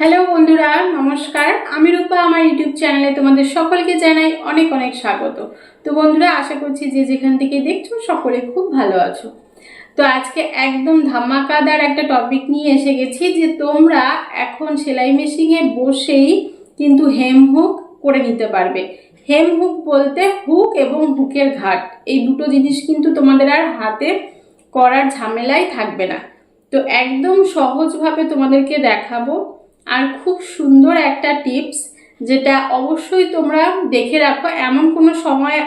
Hello বন্ধুরা, নমস্কার। আমি রূপা, আমার ইউটিউব চ্যানেলে তোমাদের সকলকে জানাই অনেক অনেক স্বাগত। তো বন্ধুরা, আশা করছি যে যেখান থেকে দেখছ সকলে খুব ভালো আছো। তো আজকে একদম ধামাকাদার একটা টপিক নিয়ে এসে গেছি যে তোমরা এখন সেলাই মেশিনে বসেই কিন্তু হেম হুক করে নিতে পারবে। হেম হুক বলতে হুক এবং হুকের ঘাট। এই দুটো জিনিস কিন্তু তোমাদের আর হাতে করার ঝামেলাই থাকবে না। তো একদম সহজভাবে তোমাদেরকে দেখাবো। আর খুব সুন্দর একটা টিপস যেটা অবশ্যই তোমরা দেখে রাখো। এমন কোনো সময়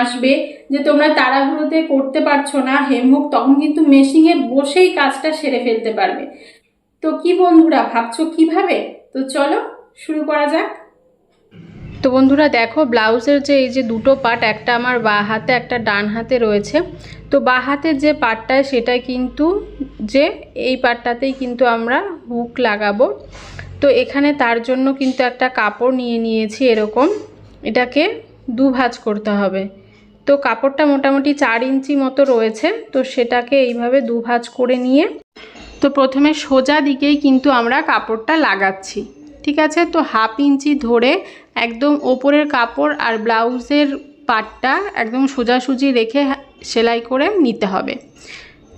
আসবে যে তোমরা তাড়াহুড়োতে করতে পারছ না হেমহুক তখন কিন্তু মেশিনে বসেই কাজটা সেরে ফেলতে পারবে। তো কি বন্ধুরা, ভাবছ কীভাবে? তো চলো শুরু করা যাক। তো বন্ধুরা, দেখো, ব্লাউজের যে এই যে দুটো পার্ট একটা আমার বা, হাতে, একটা ডান হাতে রয়েছে। তো বা হাতের যে পার্টটায় সেটা কিন্তু যে এই পার্টটাতেই কিন্তু আমরা হুক লাগাবো। তো এখানে তার জন্য কিন্তু একটা কাপড় নিয়ে নিয়েছি এরকম। এটাকে দু ভাঁজ করতে হবে। তো কাপড়টা মোটামুটি চার ইঞ্চি মতো রয়েছে, তো সেটাকে এইভাবে দু ভাঁজ করে নিয়ে তো প্রথমে সোজা দিকেই কিন্তু আমরা কাপড়টা লাগাচ্ছি, ঠিক আছে? তো হাফ ইঞ্চি ধরে একদম ওপরের কাপড় আর ব্লাউজের পাটটা একদম সোজাসুজি রেখে সেলাই করে নিতে হবে।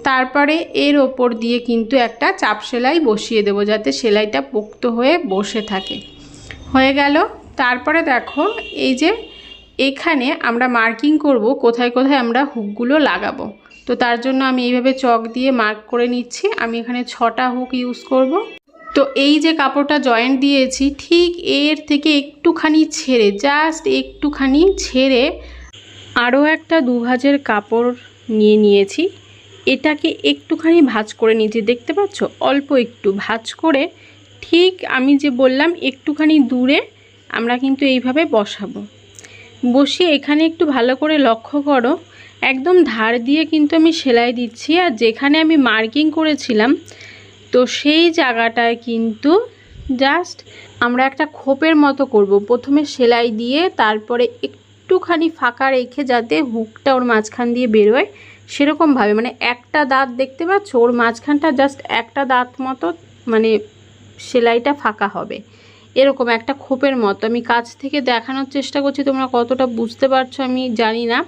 তারপরে এর ওপর দিয়ে কিন্তু একটা চাপ সেলাই বসিয়ে দেবো যাতে সেলাইটা পোক্ত হয়ে বসে থাকে। হয়ে গেল। তারপরে দেখো এই যে এখানে আমরা মার্কিং করব, কোথায় কোথায় আমরা হুকগুলো লাগাবো। তো তার জন্য আমি এইভাবে চক দিয়ে মার্ক করে নিচ্ছি। আমি এখানে ছটা হুক ইউজ করব। তো এই যে কাপড়টা জয়েন্ট দিয়েছি, ঠিক এর থেকে একটুখানি ছেড়ে জাস্ট একটুখানি ছেড়ে আরও একটা দু ভাঁজের কাপড় নিয়ে নিয়েছি। এটাকে একটুখানি ভাঁজ করে নিয়েছি, দেখতে পাচ্ছ? অল্প একটু ভাঁজ করে ঠিক আমি যে বললাম একটুখানি দূরে আমরা কিন্তু এইভাবে বসাবো। বসিয়ে এখানে একটু ভালো করে লক্ষ্য করো, একদম ধার দিয়ে কিন্তু আমি সেলাই দিচ্ছি আর যেখানে আমি মার্কিং করেছিলাম তো সেই জায়গাটায় কিন্তু জাস্ট আমরা একটা খোপের মতো করব। প্রথমে সেলাই দিয়ে তারপরে একটুখানি ফাঁকা রেখে যাতে হুকটা ওর মাঝখান দিয়ে বেরোয় সেরকমভাবে। মানে একটা দাঁত দেখতে পাচ্ছ? ওর মাঝখানটা জাস্ট একটা দাঁত মতো মানে সেলাইটা ফাঁকা হবে। এরকম একটা খোপের মতো। আমি কাছ থেকে দেখানোর চেষ্টা করছি, তোমরা কতটা বুঝতে পারছ আমি জানি না।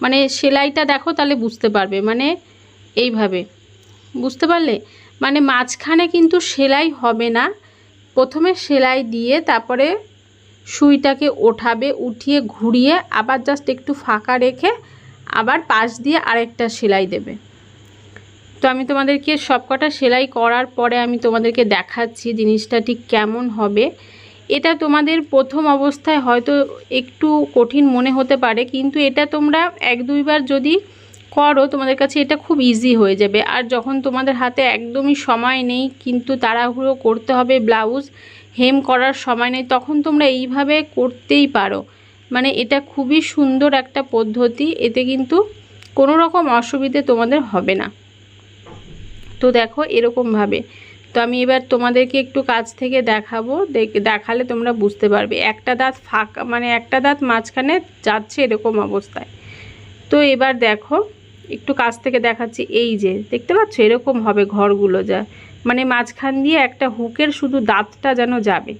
মানে সেলাইটা দেখো তাহলে বুঝতে পারবে। মানে এইভাবে। বুঝতে পারলে? মানে মাঝখানে কিন্তু সেলাই হবে না। প্রথমে সেলাই দিয়ে তারপরে সুইটাকে ওঠাবে, উঠিয়ে, ঘুরিয়ে, আবার জাস্ট একটু ফাঁকা রেখে আবার পাশ দিয়ে আরেকটা সেলাই দেবে। তো আমি তোমাদেরকে সবকটা সেলাই করার পরে আমি তোমাদেরকে দেখাচ্ছি জিনিসটা ঠিক কেমন হবে। এটা তোমাদের প্রথম অবস্থায় হয়তো একটু কঠিন মনে হতে পারে, কিন্তু এটা তোমরা এক দুইবার যদি করো তোমাদের কাছে এটা খুব ইজি হয়ে যাবে। আর যখন তোমাদের হাতে একদমই সময় নেই, কিন্তু তাড়াহুড়ো করতে হবে ব্লাউজ হেম করার সময় নেই, তখন তোমরা এইভাবে করতেই পারো। মানে এটা খুবই সুন্দর একটা পদ্ধতি, এতে কিন্তু কোনো রকম অসুবিধে তোমাদের হবে না। তো দেখো এরকমভাবে তো আমি এবার তোমাদেরকে একটু কাছ থেকে দেখাবো, দেখ- দেখালে তোমরা বুঝতে পারবে। একটা দাঁত ফাঁকা মানে একটা দাঁত মাঝখানে যাচ্ছে এরকম অবস্থায়। তো এবার দেখো একটু কাছ থেকে দেখাচ্ছি, এই যে, দেখতে পাচ্ছ? এরকম হবে ঘরগুলো যা। মানে মাঝখান দিয়ে একটা হুকের শুধু দাঁতটা যেন যাবে।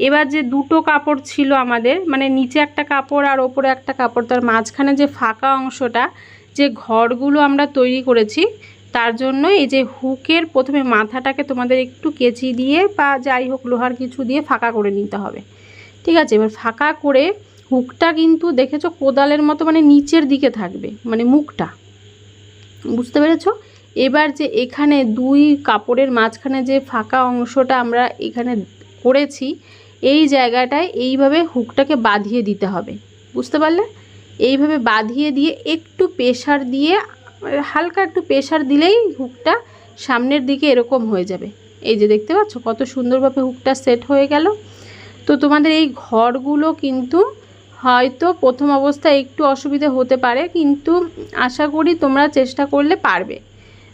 এবার যে দুটো কাপড় ছিল আমাদের মানে নিচে একটা কাপড় আর ওপরে একটা কাপড়, তার মাঝখানে যে ফাঁকা অংশটা, যে ঘরগুলো আমরা তৈরি করেছি, তার জন্য এই যে হুকের প্রথমে মাথাটাকে তোমাদের একটু কেচি দিয়ে বা যাই হোক লোহার কিছু দিয়ে ফাঁকা করে নিতে হবে। ঠিক আছে? এবার ফাঁকা করে হুকটা কিন্তু দেখেছ কোদালের মতো মানে নিচের দিকে থাকবে মানে মুখটা। বুঝতে পেরেছ? এবার যে এখানে দুই কাপড়ের মাঝখানে যে ফাঁকা অংশটা আমরা এখানে করেছি, এই জায়গাটায় এইভাবে হুকটাকে বাঁধিয়ে দিতে হবে। বুঝতে পারলে? এইভাবে বাঁধিয়ে দিয়ে একটু প্রেশার দিয়ে, হালকা একটু প্রেশার দিলেই হুকটা সামনের দিকে এরকম হয়ে যাবে। এই যে দেখতে পাচ্ছ, কত সুন্দরভাবে হুকটা সেট হয়ে গেল। তো তোমাদের এই ঘরগুলো কিন্তু হয়তো প্রথম অবস্থায় একটু অসুবিধে হতে পারে, কিন্তু আশা করি তোমরা চেষ্টা করলে পারবে।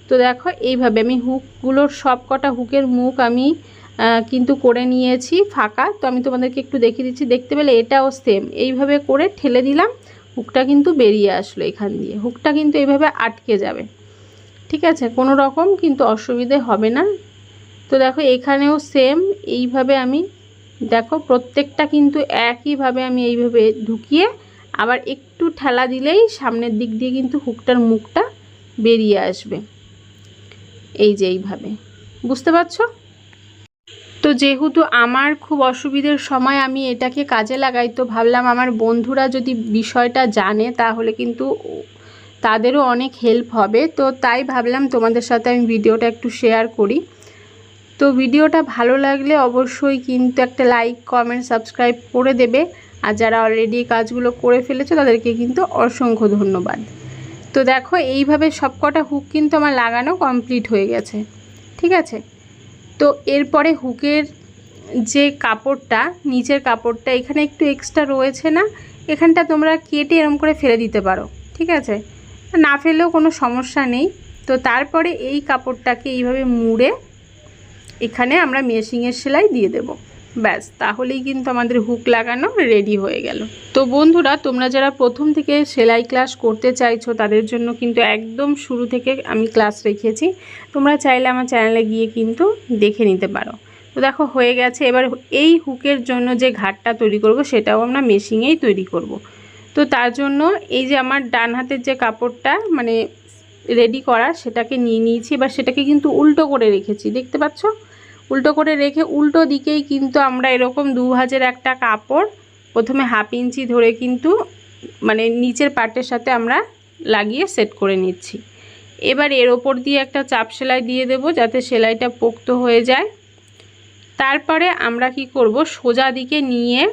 তো দেখো, এইভাবে আমি হুকগুলোর সব কটা হুকের মুখ আমি কিন্তু করে নিয়েছি ফাঁকা। তো আমি তোমাদেরকে একটু দেখিয়ে দিচ্ছি, দেখতে পেলে এটাও সেম এইভাবে করে ঠেলে দিলাম, হুকটা কিন্তু বেরিয়ে আসলো এখান দিয়ে। হুকটা কিন্তু এইভাবে আটকে যাবে। ঠিক আছে? কোনো রকম কিন্তু অসুবিধে হবে না। তো দেখো, এখানেও সেম এইভাবে আমি দেখো, প্রত্যেকটা কিন্তু একইভাবে আমি এইভাবে ঢুকিয়ে আবার একটু ঠেলা দিলেই সামনের দিক দিয়ে কিন্তু হুকটার মুখটা বেরিয়ে আসবে। এই যে এইভাবে। বুঝতে পারছ? তো যেহেতু আমার খুব অসুবিধের সময় আমি এটাকে কাজে লাগাই, তো ভাবলাম আমার বন্ধুরা যদি বিষয়টা জানে তাহলে কিন্তু তাদেরও অনেক হেল্প হবে। তো তাই ভাবলাম তোমাদের সাথে আমি ভিডিওটা একটু শেয়ার করি। তো ভিডিওটা ভালো লাগলে অবশ্যই কিন্তু একটা লাইক কমেন্ট সাবস্ক্রাইব করে দেবে। আর যারা অলরেডি কাজগুলো করে ফেলেছে, তাদেরকে কিন্তু অসংখ্য ধন্যবাদ। তো দেখো, এইভাবে সবকটা হুক কিন্তু আমার লাগানো কমপ্লিট হয়ে গেছে। ঠিক আছে? তো এরপরে হুকের যে কাপড়টা, নিচের কাপড়টা, এখানে একটু এক্সট্রা রয়েছে না? এখানটা তোমরা কেটে এরম করে ফেলে দিতে পারো। ঠিক আছে? না ফেলেও কোনো সমস্যা নেই। তো তারপরে এই কাপড়টাকে এইভাবে মুড়ে এখানে আমরা মেশিংয়ের সেলাই দিয়ে দেব। ব্যাস, তাহলেই কিন্তু আমাদের হুক লাগানো রেডি হয়ে গেল। তো বন্ধুরা, তোমরা যারা প্রথম থেকে সেলাই ক্লাস করতে চাইছো, তাদের জন্য কিন্তু একদম শুরু থেকে আমি ক্লাস রেখেছি। তোমরা চাইলে আমার চ্যানেলে গিয়ে কিন্তু দেখে নিতে পারো। তো দেখো, হয়ে গেছে। এবার এই হুকের জন্য যে ঘাটটা তৈরি করব, সেটাও আমরা মেশিংয়েই তৈরি করব। তো তার জন্য এই যে আমার ডান হাতের যে কাপড়টা মানে রেডি করা, সেটাকে নিয়ে নিয়েছি। এবার সেটাকে কিন্তু উল্টো করে রেখেছি। দেখতে পাচ্ছ? উল্টো করে রেখে উল্টো দিকেই কিন্তু আমরা এরকম দু ভাজের একটা কাপড় প্রথমে হাফ ইঞ্চি ধরে কিন্তু মানে নিচের পার্টের সাথে আমরা লাগিয়ে সেট করে নিচ্ছি। এবার এর ওপর দিয়ে একটা চাপ সেলাই দিয়ে দেব যাতে সেলাইটা পোক্ত হয়ে যায়। তারপরে আমরা কি করব? সোজা দিকে নিয়ে,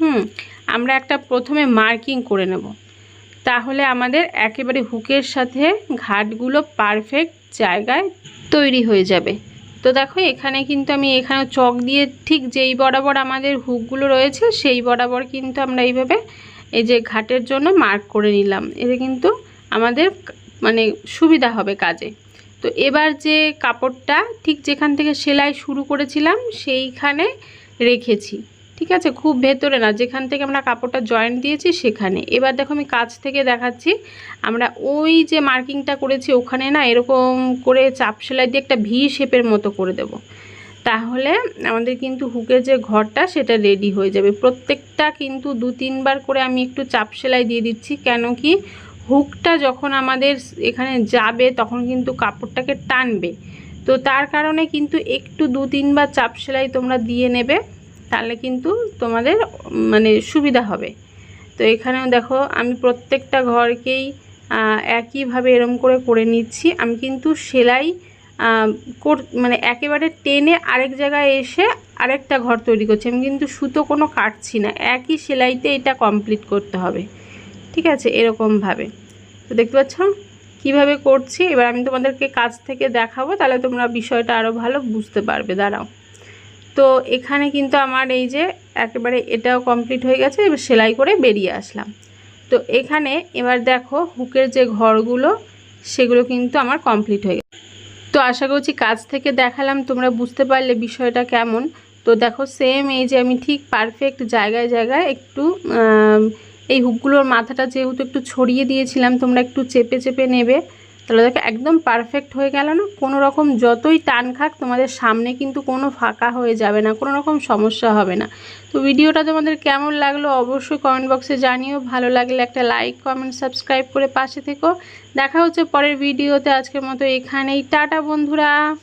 হুম, আমরা একটা প্রথমে মার্কিং করে নেব। তাহলে আমাদের একেবারে হুকের সাথে ঘাটগুলো পারফেক্ট জায়গায় তৈরি হয়ে যাবে। তো দেখো, এখানে কিন্তু আমি এখানে চক দিয়ে ঠিক যেই বরাবর আমাদের হুকগুলো রয়েছে, সেই বরাবর কিন্তু আমরা এইভাবে এই যে ঘাটের জন্য মার্ক করে নিলাম। এতে কিন্তু আমাদের মানে সুবিধা হবে কাজে। তো এবার যে কাপড়টা ঠিক যেখান থেকে সেলাই শুরু করেছিলাম, সেইখানে রেখেছি। ঠিক আছে? খুব ভেতরে না, যেখান থেকে আমরা কাপড়টা জয়েন্ট দিয়েছি সেখানে। এবার দেখো আমি কাছ থেকে দেখাচ্ছি। আমরা ওই যে মার্কিংটা করেছি ওখানে না, এরকম করে চাপ সেলাই দিয়ে একটা ভি শেপের মতো করে দেব। তাহলে আমাদের কিন্তু হুকের যে ঘরটা, সেটা রেডি হয়ে যাবে। প্রত্যেকটা কিন্তু দু, তিনবার করে আমি একটু চাপ সেলাই দিয়ে দিচ্ছি, কেন কি হুকটা যখন আমাদের এখানে যাবে, তখন কিন্তু কাপড়টাকে টানবে। তো তার কারণে কিন্তু একটু দু, তিনবার চাপ সেলাই তোমরা দিয়ে নেবে। তাহলে কিন্তু তোমাদের মানে সুবিধা হবে। তো এখানেও দেখো, আমি প্রত্যেকটা ঘরকেই একইভাবে এরম করে করে নিচ্ছি। আমি কিন্তু সেলাই কর মানে একেবারে টেনে আরেক জায়গায় এসে আরেকটা ঘর তৈরি করছি। আমি কিন্তু সুতো কোনো কাটছি না, একই সেলাইতে এটা কমপ্লিট করতে হবে। ঠিক আছে? এরকমভাবে। তো দেখতে পাচ্ছ? কীভাবে করছি? এবার আমি তোমাদেরকে কাছ থেকে দেখাবো, তাহলে তোমরা বিষয়টা আরও ভালো বুঝতে পারবে। দাঁড়াও। তো এখানে কিন্তু আমার এই যে একেবারে এটাও কমপ্লিট হয়ে গেছে, এবার সেলাই করে বেরিয়ে আসলাম। তো এখানে এবার দেখো হুকের যে ঘরগুলো, সেগুলো কিন্তু আমার কমপ্লিট হয়ে গেছে। তো আশা করছি কাজ থেকে দেখালাম, তোমরা বুঝতে পারলে বিষয়টা কেমন। তো দেখো সেম এই যে আমি ঠিক পারফেক্ট জায়গায় জায়গায় একটু এই হুকগুলোর মাথাটা যেহেতু একটু ছড়িয়ে দিয়েছিলাম, তোমরা একটু চেপে চেপে নেবে। তাহলে দেখো একদম পারফেক্ট হয়ে গেল না? কোনো রকম যতই টান খাক, তোমাদের সামনে কিন্তু কোনো ফাঁকা হয়ে যাবে না, কোনো রকম সমস্যা হবে না। তো ভিডিওটা তোমাদের কেমন লাগল অবশ্যই কমেন্ট বক্সে জানিও। ভালো লাগলে একটা লাইক কমেন্ট সাবস্ক্রাইব করে পাশে থেকো। দেখা হচ্ছে পরের ভিডিওতে। আজকের মতো এখানেই। টাটা বন্ধুরা।